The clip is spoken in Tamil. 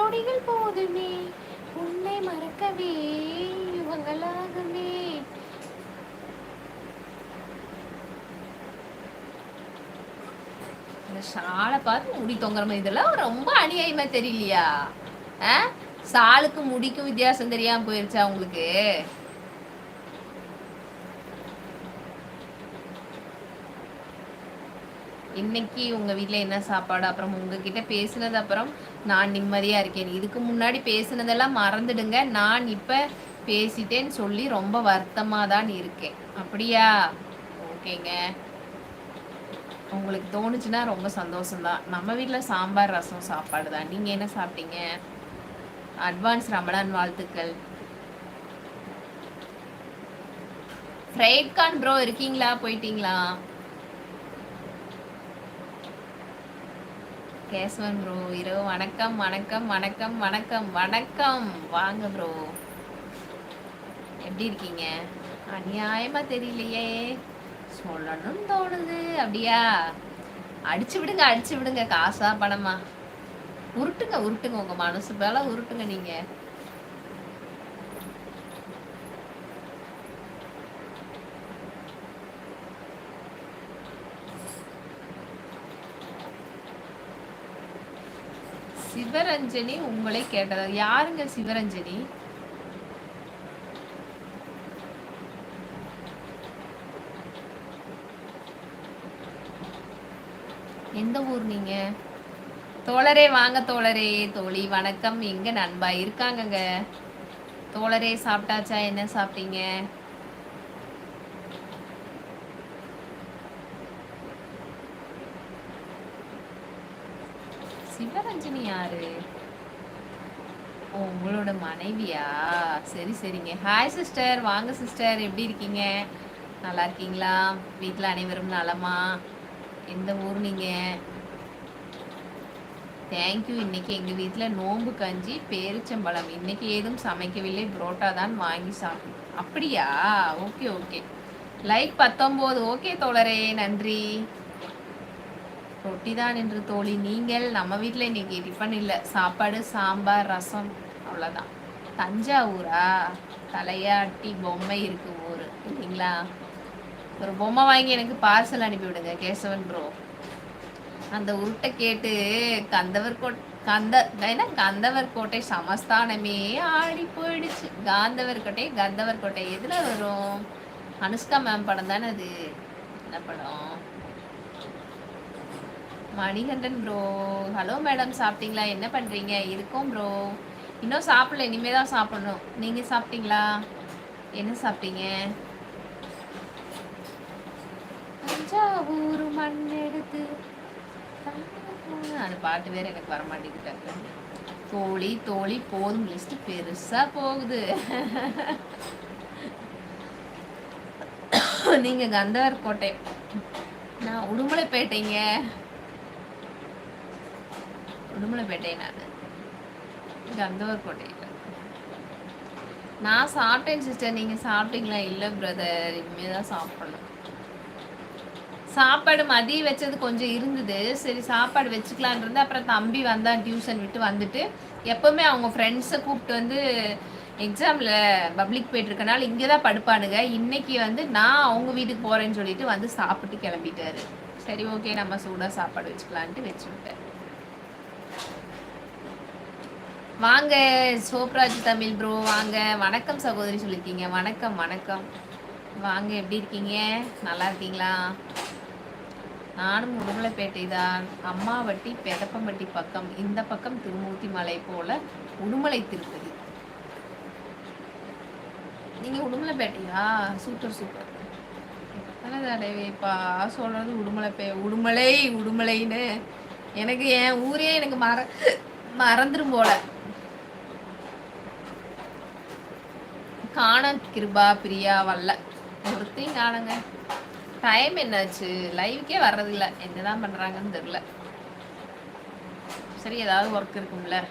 நொடிகள் போதுமே. உன்னை மறக்கவே யுகங்களாகுமே. இந்த ஷாலை பார்த்து முடி தொங்குற மாதிரி இதெல்லாம் ரொம்ப அநியாயமா தெரியலையா? சாலுக்கு முடிக்கும் வித்தியாசம் தெரியாம போயிருச்சா உங்களுக்கு? இன்னைக்கு உங்க வீட்டில் என்ன சாப்பாடு? அப்புறம் உங்ககிட்ட பேசினது அப்புறம் நான் நிம்மதியா இருக்கேன். இதுக்கு முன்னாடி பேசினதெல்லாம் மறந்துடுங்க. நான் இப்ப பேசிட்டேன்னு சொல்லி ரொம்ப வருத்தமாக தான் இருக்கேன். அப்படியா? ஓகேங்க. உங்களுக்கு தோணுச்சுன்னா ரொம்ப சந்தோஷம்தான். நம்ம வீட்டில் சாம்பார் ரசம் சாப்பாடு தான் நீங்கள் என்ன சாப்பிட்டீங்க? அட்வான்ஸ் ரமலான் வாழ்த்துக்கள். ஃப்ரைட் கார்ன் ப்ரோ இருக்கீங்களா? போயிட்டீங்களா? கேசவன் ப்ரோ இரவு வணக்கம் வணக்கம் வணக்கம் வணக்கம் வணக்கம். வாங்க ப்ரோ எப்படி இருக்கீங்க? அநியாயமா தெரியலையே. சொல்லணும்னு தோணுது. அப்படியா? அடிச்சு விடுங்க அடிச்சு விடுங்க. காசா பணமா? உருட்டுங்க உருட்டுங்க. உங்க மனசு போல உருட்டுங்க நீங்க. சிவரஞ்சனி உங்களை கேட்டதா. யாருங்க சிவரஞ்சனி? எந்த ஊர் நீங்க? தோழரே வாங்க தோழரே. தோழி வணக்கம். எங்க நண்பா? இருக்காங்கங்க. தோழரே சாப்பிட்டாச்சா? என்ன சாப்பிட்டீங்க? சிவரஞ்சனி யாரு? ஓ உங்களோட மனைவியா? சரி சரிங்க. ஹாய் சிஸ்டர் வாங்க சிஸ்டர் எப்படி இருக்கீங்க? நல்லா இருக்கீங்களா? வீட்டில் அனைவரும் நலமா? எந்த ஊர் நீங்கள் தேங்க்யூ இன்னைக்கு எங்கள் வீட்டில் நோம்பு கஞ்சி பேரிச்சம்பழம். இன்னைக்கு ஏதும் சமைக்கவில்லை. புரோட்டா தான் வாங்கி சாப்பிடும் அப்படியா? Okay okay. லைக் பத்தொம்போது. ஓகே தோழரே. நன்றி. ரொட்டி தான் என்று தோழி. நீங்கள் நம்ம வீட்டில் இன்னைக்கு டிஃபன் இல்லை. சாப்பாடு சாம்பார் ரசம் அவ்வளோதான் தஞ்சாவூரா? தலையாட்டி பொம்மை இருக்கு ஊர். இல்லைங்களா? ஒரு பொம்மை வாங்கி எனக்கு பார்சல் அனுப்பிவிடுங்க கேசவன் ப்ரோ அந்த உருட்டை கேட்டு கந்தவர் கோட் கந்த என்ன? கந்தவர் கோட்டை சமஸ்தானமே ஆடி போயிடுச்சு. காந்தவர் கோட்டை கந்தவர் கோட்டை. எதில் வரும்? அனுஷ்கா மேம் படம் தானே அது. என்ன படம்? மணிகண்டன் ப்ரோ ஹலோ மேடம் சாப்பிட்டீங்களா? என்ன பண்ணுறீங்க இருக்கோம் ப்ரோ இன்னும் சாப்பிடல. இனிமே தான் சாப்பிடணும். நீங்கள் சாப்பிட்டீங்களா? என்ன சாப்பிட்டீங்க? தஞ்சாவூர் மண் எடுத்து அந்த பாட்டு வேற எனக்கு வர மாட்டேங்குது. தோழி தோழி போதும். லிஸ்ட் பெருசா போகுது. நீங்க கந்தவர் கோட்டை. நான் உடுமலைப்பேட்டைங்க. உடுமலைப்பேட்டை நான் கந்தவர் கோட்டையில். நான் சாப்பிட்டேன் சிஸ்டர் நீங்கள் சாப்பிட்டீங்களா? இல்லை பிரதர் இனிமே தான் சாப்பிடணும். சாப்பாடு மதியம் வச்சது கொஞ்சம் இருந்தது. சரி சாப்பாடு வச்சுக்கலான் அப்புறம் தம்பி வந்தான் டியூஷன் விட்டு வந்துட்டு எப்போவுமே அவங்க ஃப்ரெண்ட்ஸை கூப்பிட்டு வந்து எக்ஸாமில் பப்ளிக் போயிட்டுருக்கனால இங்கே தான் படுப்பானுங்க. இன்னைக்கு வந்து நான் அவங்க வீட்டுக்கு போகிறேன்னு சொல்லிட்டு வந்து சாப்பிட்டு கிளம்பிட்டாரு. சரி ஓகே நம்ம சூடாக சாப்பாடு வச்சுக்கலான்ட்டு வச்சு விட்டேன் வாங்க சோப்ராஜ் தமிழ் ப்ரோ வாங்க. வணக்கம் சகோதரி சொல்லியிருக்கீங்க வணக்கம் வணக்கம். வாங்க எப்படி இருக்கீங்க? நல்லா இருக்கீங்களா? நானும் உடுமலைப்பேட்டை தான். அம்மாவட்டி பெதப்பம்பட்டி பக்கம். இந்த பக்கம் திருமூர்த்தி மலை போல உடுமலை திருப்பதி. நீங்கள் உடுமலைப்பேட்டையா? Super super. தடவைப்பா சொல்கிறது உடுமலைப்பே உடுமலை உடுமலைன்னு. எனக்கு என் ஊரே எனக்கு மற மறந்துடும் போல. காண கிருபா பிரியா வல்ல. ஒருத்தையும் காணுங்க. டைம் என்னாச்சு? லைவுக்கே வர்றதில்ல. என்னதான் பண்றாங்கன்னு தெரியல. சரி ஏதாவது ஒர்க் இருக்கும்ல.